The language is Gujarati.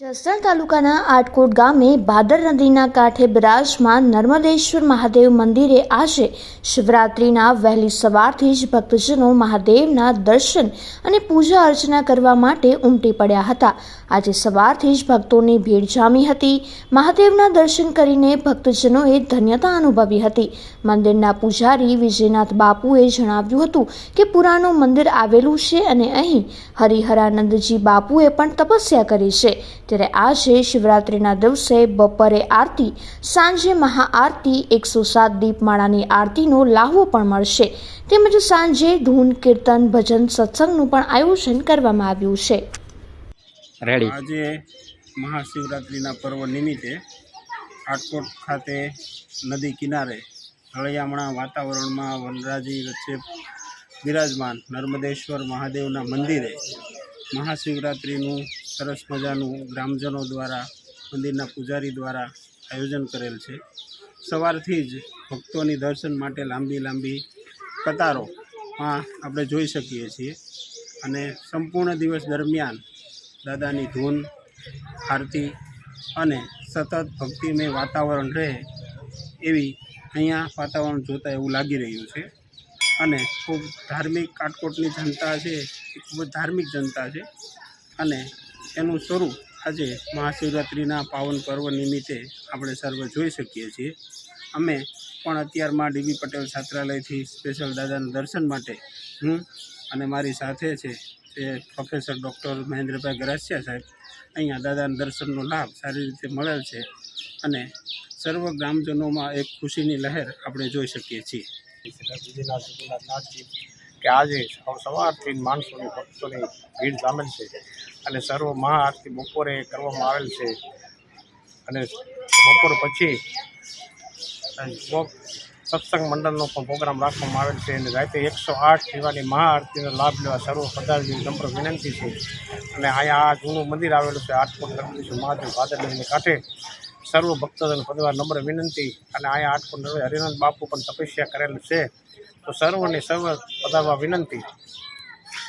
જસદણ તાલુકાના આટકોટ ગામે ભાદર નદીના કાંઠે બિરાજમાન નર્મદેશ્વર મહાદેવ મંદિરે આજે શિવરાત્રિના વહેલી સવારથી જ ભક્તજનો મહાદેવના દર્શન અને પૂજા અર્ચના કરવા માટે ઉમટી પડ્યા હતા. આજે સવારથી જ ભક્તોની ભીડ જામી હતી. મહાદેવના દર્શન કરીને ભક્તજનોએ ધન્યતા અનુભવી હતી. મંદિરના પૂજારી વિજયનાથ બાપુએ જણાવ્યું હતું કે પુરાણું મંદિર આવેલું છે અને અહીં હરિહરાનંદજી બાપુએ પણ તપસ્યા કરી છે. ત્યારે આજે શિવરાત્રિના દિવસે બપોરે આરતી સાંજે મહાઆરતી એકસો સાત દીપમાળાની આરતીનો લાહવો પણ મળશે. તેમજ સાંજે ધૂન કીર્તન ભજન સત્સંગનું પણ આયોજન કરવામાં આવ્યું છે. આજે મહાશિવરાત્રિના પર્વ નિમિત્તે રાજકોટ ખાતે નદી કિનારે હળિયામણા વાતાવરણમાં વનરાજી વચ્ચે બિરાજમાન નર્મદેશ્વર મહાદેવના મંદિરે મહાશિવરાત્રિનું સરસ મજાનું ગ્રામજનો દ્વારા, મંદિરના પૂજારી દ્વારા આયોજન કરેલ છે. સવારથી જ ભક્તોની દર્શન માટે લાંબી લાંબી કતારોમાં આપણે જોઈ શકીએ છીએ. અને સંપૂર્ણ દિવસ દરમિયાન દાદાની ધૂન, આરતી અને સતત ભક્તિમય વાતાવરણ રહે એવી અહીંયા વાતાવરણ જોતાં એવું લાગી રહ્યું છે. અને ખૂબ ધાર્મિક કાટકોટની જનતા છે એ ખૂબ જ ધાર્મિક જનતા છે. અને એનું સ્વરૂપ આજે મહાશિવરાત્રિના પાવન પર્વ નિમિત્તે આપણે સર્વ જોઈ શકીએ છીએ. અમે પણ અત્યારમાં ડીબી પટેલ છાત્રાલયથી સ્પેશિયલ દાદાના દર્શન માટે હું અને મારી સાથે છે તે પ્રોફેસર ડૉક્ટર મહેન્દ્રભાઈ ગરાસિયા સાહેબ, અહીંયા દાદાના દર્શનનો લાભ સારી રીતે મળેલ છે અને સર્વ ગ્રામજનોમાં એક ખુશીની લહેર આપણે જોઈ શકીએ છીએ. કે આજે સવારથી માણસોની ભક્તોની ભીડ સામેલ છે. અને સર્વ મહાઆરતી બપોરે કરવામાં આવેલ છે. અને બપોર પછી સત્સંગ મંડળનો પણ પ્રોગ્રામ રાખવામાં આવેલ છે અને રાતે એકસો આઠ દીવાની મહાઆરતીનો લાભ લેવા સર્વ પધારવાની નમ્ર વિનંતી છે. અને અહીંયા આ જૂનું મંદિર આવેલું છે આઠકોટ નર્મદેશ્વર મહાદેવ ભાદર નદીને કાંઠે સર્વ ભક્તજન પદવાર નમ્ર વિનંતી અને અહીંયા નર્મદે હરિનંદ બાપુ પણ તપસ્યા કરેલ છે. તો સર્વને સર્વ પધારવા વિનંતી.